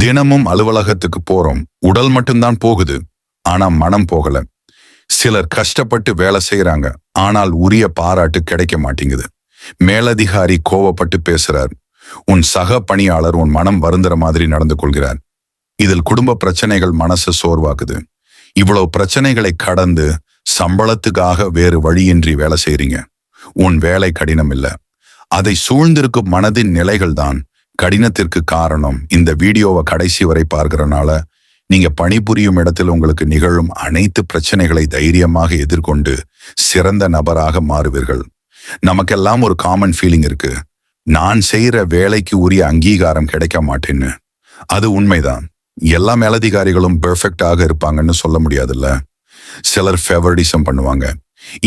தினமும் அலுவலகத்துக்கு போறோம். உடல் மட்டும்தான் போகுது. ஆனா மனம் போகல. சிலர் கஷ்டப்பட்டு வேலை செய்யறாங்க ஆனால் உரிய பாராட்டு கிடைக்க மாட்டேங்குது. மேலதிகாரி கோவப்பட்டு பேசுறார். உன் சக பணியாளர் உன் மனம் வருந்துற மாதிரி நடந்து கொள்கிறார். இதில் குடும்ப பிரச்சனைகள் மனசு சோர்வாக்குது. இவ்வளவு பிரச்சனைகளை கடந்து சம்பளத்துக்காக வேறு வழியின்றி வேலை செய்றீங்க. உன் வேலை கடினம் இல்ல. அதை சூழ்ந்திருக்கும் மனதின் நிலைகள்தான் கடினத்திற்கு காரணம் இந்த வீடியோவை கடைசி வரை பார்க்கறனால நீங்க பணிபுரியும் இடத்தில் உங்களுக்கு நிகழும் அனைத்து பிரச்சனைகளை தைரியமாக எதிர்கொண்டு சிறந்த நபராக மாறுவீர்கள். நமக்கெல்லாம் ஒரு காமன் ஃபீலிங் இருக்கு. நான் செய்யற வேலைக்கு உரிய அங்கீகாரம் கிடைக்க மாட்டேன்னு. அது உண்மைதான். எல்லா மேலதிகாரிகளும் பெர்ஃபெக்டாக இருப்பாங்கன்னு சொல்ல முடியாதுல்ல? சிலர் ஃபேவரடிசம் பண்ணுவாங்க.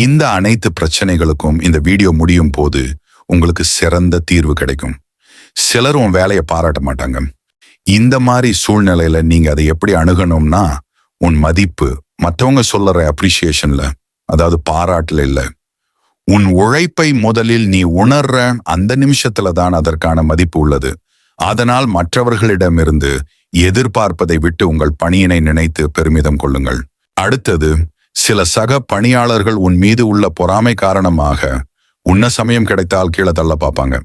இந்த அனைத்து பிரச்சனைகளுக்கும் இந்த வீடியோ முடியும் போது உங்களுக்கு சிறந்த தீர்வு கிடைக்கும். சிலர் உன் வேலையை பாராட்ட மாட்டாங்க. இந்த மாதிரி சூழ்நிலையில நீங்க அதை எப்படி அணுகணும்னா உன் மதிப்பு மற்றவங்க சொல்லுற அப்ரிசியேஷன்ல அதாவது பாராட்டுல இல்ல. உன் உழைப்பை முதலில் நீ உணர்ற அந்த நிமிஷத்துல தான் அதற்கான மதிப்பு உள்ளது. அதனால் மற்றவர்களிடமிருந்து எதிர்பார்ப்பதை விட்டு உங்கள் பணியினை நினைத்து பெருமிதம் கொள்ளுங்கள். அடுத்தது சில சக பணியாளர்கள் உன் மீது உள்ள பொறாமை காரணமாக உன்ன சமயம் கிடைத்தால் கீழே தள்ள பார்ப்பாங்க.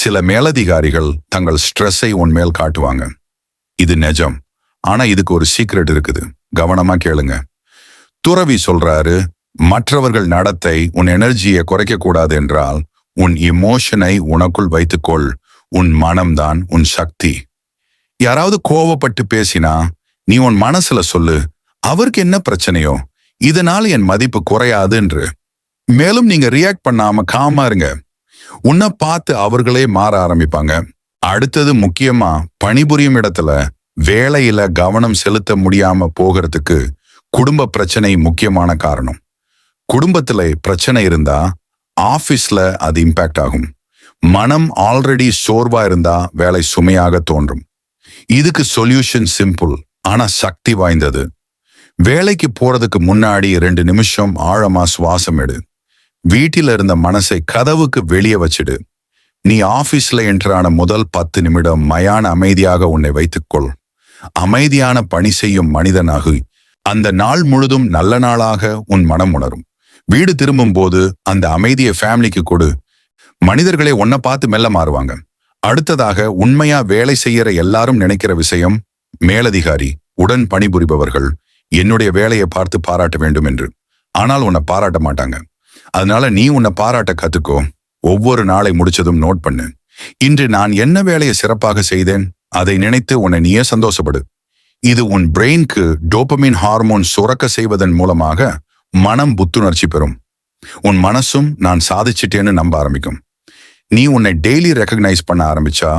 சில மேலதிகாரிகள் தங்கள் ஸ்ட்ரெஸ்ஸை உன் மேல் காட்டுவாங்க. இது நிஜம். ஆனா இதுக்கு ஒரு சீக்ரெட் இருக்குது. கவனமா கேளுங்க. துறவி சொல்றாரு மற்றவர்கள் நடத்தை உன் எனர்ஜியை குறைக்க கூடாது என்றால் உன் இமோஷனை உனக்குள் வைத்துக்கொள். உன் மனம்தான் உன் சக்தி. யாராவது கோவப்பட்டு பேசினா நீ உன் மனசுல சொல்லு. அவருக்கு என்ன பிரச்சனையோ? இதனால் என் மதிப்பு குறையாது என்று. மேலும் நீங்க ரியாக்ட் பண்ணாம காமா இருங்க. உன்னை பார்த்து அவர்களே மாற ஆரம்பிப்பாங்க. அடுத்தது முக்கியமா பணிபுரியும் இடத்துல வேலையில கவனம் செலுத்த முடியாம போகிறதுக்கு குடும்ப பிரச்சனை முக்கியமான காரணம். குடும்பத்துல பிரச்சனை இருந்தா ஆபீஸ்ல அது இம்பாக்ட் ஆகும். மனம் ஆல்ரெடி சோர்வா இருந்தா வேலை சுமையாக தோன்றும். இதுக்கு சொல்யூஷன் சிம்பிள் ஆனா சக்தி வாய்ந்தது. வேலைக்கு போறதுக்கு முன்னாடி ரெண்டு நிமிஷம் ஆழமா சுவாசம் எடு. வீட்டில இருந்த மனசை கதவுக்கு வெளியே வச்சிடு. நீ ஆபீஸ்ல என்றான முதல் பத்து நிமிடம் மயான அமைதியாக உன்னை வைத்துக்கொள். அமைதியான பணி செய்யும் மனிதனாகு. அந்த நாள் முழுதும் நல்ல நாளாக உன் மனம் உணரும். வீடு திரும்பும் போது அந்த அமைதியை ஃபேமிலிக்கு கொடு. மனிதர்களை ஒன்ன பார்த்து மெல்ல மாறுவாங்க. அடுத்ததாக உண்மையா வேலை செய்யற எல்லாரும் நினைக்கிற விஷயம் மேலதிகாரி உடன் பணிபுரிபவர்கள் என்னுடைய வேலையை பார்த்து பாராட்ட வேண்டும் என்று. ஆனால் உன்னை பாராட்ட மாட்டாங்க. அதனால நீ உன்னை பாராட்ட கத்துக்கோ. ஒவ்வொரு நாளை முடிச்சதும் நோட் பண்ணு. இன்று நான் என்ன வேலையை சிறப்பாக செய்தேன்? அதை நினைத்து உன்னை நீயே சந்தோஷப்படு. இது உன் பிரெயின்க்கு டோபமின் ஹார்மோன் சுரக்க செய்வதன் மூலமாக மனம் புத்துணர்ச்சி பெறும். உன் மனசும் நான் சாதிச்சிட்டேன்னு நம்ப ஆரம்பிக்கும். நீ உன்னை டெய்லி ரெக்கக்னைஸ் பண்ண ஆரம்பிச்சா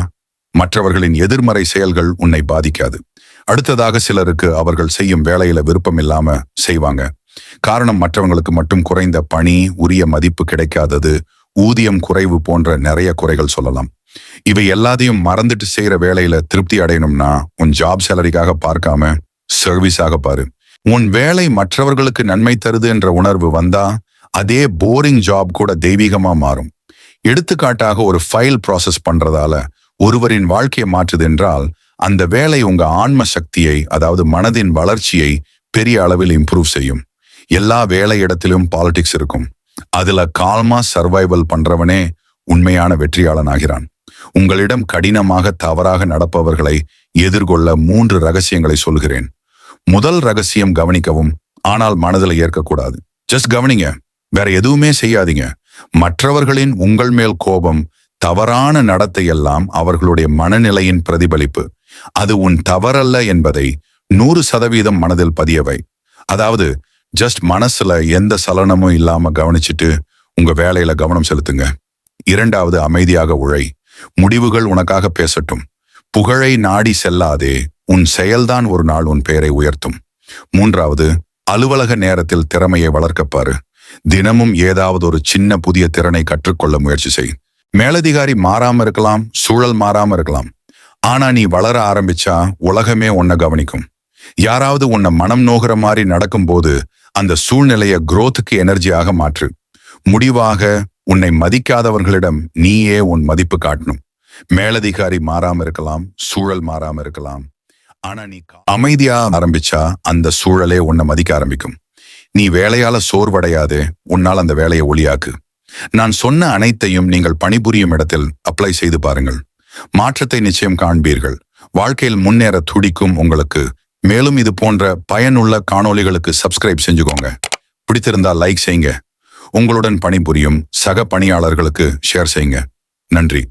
மற்றவர்களின் எதிர்மறை செயல்கள் உன்னை பாதிக்காது. அடுத்ததாக சிலருக்கு அவர்கள் செய்யும் வேலையில விருப்பம் இல்லாம செய்வாங்க. காரணம் மற்றவங்களுக்கு மட்டும் குறைந்த பணி உரிய மதிப்பு கிடைக்காதது ஊதியம் குறைவு போன்ற நிறைய குறைகள் சொல்லலாம். இவை எல்லாத்தையும் மறந்துட்டு செய்யற வேலையில திருப்தி அடையணும்னா உன் ஜாப் சேலரிக்காக பார்க்காம சர்வீஸாக பாரு. உன் வேலை மற்றவர்களுக்கு நன்மை தருது என்ற உணர்வு வந்தா அதே போரிங் ஜாப் கூட தெய்வீகமா மாறும். எடுத்துக்காட்டாக ஒரு ஃபைல் ப்ராசஸ் பண்றதால ஒருவரின் வாழ்க்கையை மாற்றுது என்றால் அந்த வேலை உங்க ஆன்ம சக்தியை அதாவது மனதின் வளர்ச்சியை பெரிய அளவில் இம்ப்ரூவ் செய்யும். எல்லா வேலை இடத்திலும் பாலிடிக்ஸ் இருக்கும். அதுல கால்மா சர்வைவல் பண்றவனே உண்மையான வெற்றியாளன் ஆகிறான் உங்களிடம் கடினமாக தவறாக நடப்பவர்களை எதிர்கொள்ள மூன்று ரகசியங்களை சொல்கிறேன். முதல் ரகசியம் கவனிக்கவும் ஆனால் மனதில் ஏற்கக்கூடாது. ஜஸ்ட் கவனிங்க வேற எதுவுமே செய்யாதீங்க. மற்றவர்களின் உங்கள் மேல் கோபம் தவறான நடத்தையெல்லாம் அவர்களுடைய மனநிலையின் பிரதிபலிப்பு. அது உன் தவறல்ல என்பதை நூறு சதவீதம் மனதில் பதியவை. அதாவது ஜஸ்ட் மனசுல எந்த சலனமும் இல்லாம கவனிச்சிட்டு உங்க வேலையில கவனம் செலுத்துங்க. இரண்டாவது அமைதியாக உழை. முடிவுகள் உனக்காக பேசட்டும். புகழை நாடி செல்லாதே. உன் செயல்தான் ஒரு நாள் உன் பெயரை உயர்த்தும். மூன்றாவது அலுவலக நேரத்தில் திறமையை வளர்க்கப்பாரு தினமும் ஏதாவது ஒரு சின்ன புதிய திறனை கற்றுக்கொள்ள முயற்சி செய். மேலதிகாரி மாறாம இருக்கலாம் சூழல் மாறாம இருக்கலாம். ஆனா நீ வளர ஆரம்பிச்சா உலகமே உன்னை கவனிக்கும். யாராவது உன்னை மனம் நோகிற மாதிரி நடக்கும்போது அந்த சூழ்நிலைய குரோத்துக்கு எனர்ஜியாக மாற்று. முடிவாக உன்னை மதிக்காதவர்களிடம் நீயே உன் மதிப்பு காட்டணும். மேலதிகாரி மாறாம இருக்கலாம் சூழல் மாறாம இருக்கலாம். ஆனா நீ அமைதியா ஆரம்பிச்சா அந்த சூழலே உன்னை மதிக்க ஆரம்பிக்கும். நீ வேலையால சோர்வடையாதே உன்னால் அந்த வேலையை ஒளியாக்கு. நான் சொன்ன அனைத்தையும் நீங்கள் பணிபுரியும் இடத்தில் அப்ளை செய்து பாருங்கள். மாற்றத்தை நிச்சயம் காண்பீர்கள். வாழ்க்கையில் முன்னேற துடிக்கும் உங்களுக்கு மேலும் இது போன்ற பயனுள்ள காணொளிகளுக்கு சப்ஸ்கிரைப் செஞ்சுக்கோங்க. பிடித்திருந்தா லைக் செய்யுங்க. உங்களுடன் பணிபுரியும் சக பணியாளர்களுக்கு ஷேர் செய்யுங்க. நன்றி.